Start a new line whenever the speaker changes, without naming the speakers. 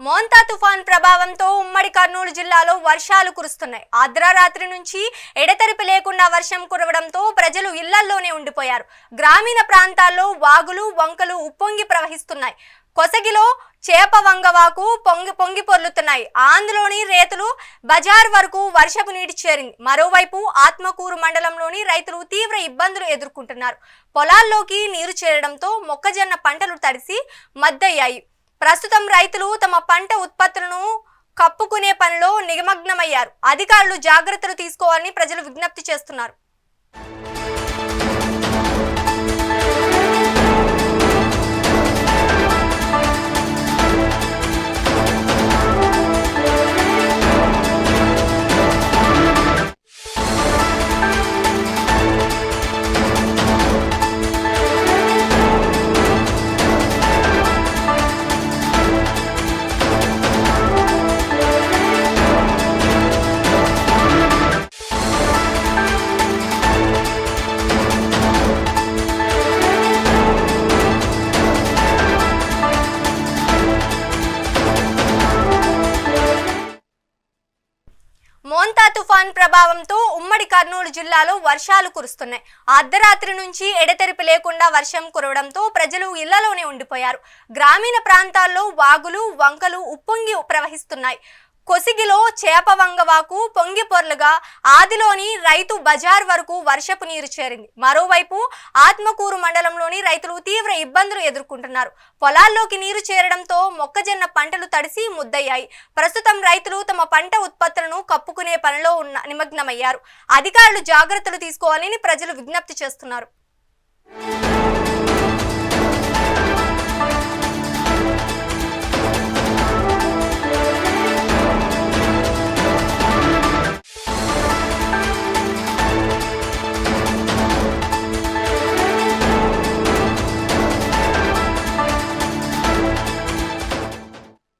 మోంతా తుఫాన్ ప్రభావంతో ఉమ్మడి కర్నూలు జిల్లాలో వర్షాలు కురుస్తున్నాయి. అర్ధరాత్రి నుంచి ఎడతెరిపి లేకుండా వర్షం కురవడంతో ప్రజలు ఇళ్ళల్లోనే ఉండిపోయారు. గ్రామీణ ప్రాంతాల్లో వాగులు వంకలు ఉప్పొంగి ప్రవహిస్తున్నాయి. కొసగిలో చేప వంగవాకు పొంగి పొంగి పొర్లుతున్నాయి. ఆంధ్రలోని రేతులు బజార్ వరకు వర్షపు నీటి చేరింది. మరోవైపు ఆత్మకూరు మండలంలోని రైతులు తీవ్ర ఇబ్బందులు ఎదుర్కొంటున్నారు. పొలాల్లోకి నీరు చేరడంతో మొక్కజొన్న పంటలు తడిసి మద్దయ్యాయి. ప్రస్తుతం రైతులు తమ పంట ఉత్పత్తులను కప్పుకునే పనిలో నిమగ్నమయ్యారు. అధికారులు జాగ్రత్తలు తీసుకోవాలని ప్రజలు విజ్ఞప్తి చేస్తున్నారు. తుఫాన్ ప్రభావంతో ఉమ్మడి కర్నూలు జిల్లాలో వర్షాలు కురుస్తున్నాయి. అర్ధరాత్రి నుంచి ఎడతెరిపి లేకుండా వర్షం కురవడంతో ప్రజలు ఇళ్ళలోనే ఉండిపోయారు. గ్రామీణ ప్రాంతాల్లో వాగులు వంకలు ఉప్పొంగి ప్రవహిస్తున్నాయి. కొసిగిలో చేప వంగవాకు పొంగి పొర్లుగా ఆదిలోని రైతు బజార్ వరకు వర్షపు నీరు చేరింది. మరోవైపు ఆత్మకూరు మండలంలోని రైతులు తీవ్ర ఇబ్బందులు ఎదుర్కొంటున్నారు. పొలాల్లోకి నీరు చేరడంతో మొక్కజొన్న పంటలు తడిసి ముద్దయ్యాయి. ప్రస్తుతం రైతులు తమ పంట ఉత్పత్తులను కప్పుకునే పనిలో ఉన్న నిమగ్నమయ్యారు. అధికారులు జాగ్రత్తలు తీసుకోవాలని ప్రజలు విజ్ఞప్తి చేస్తున్నారు.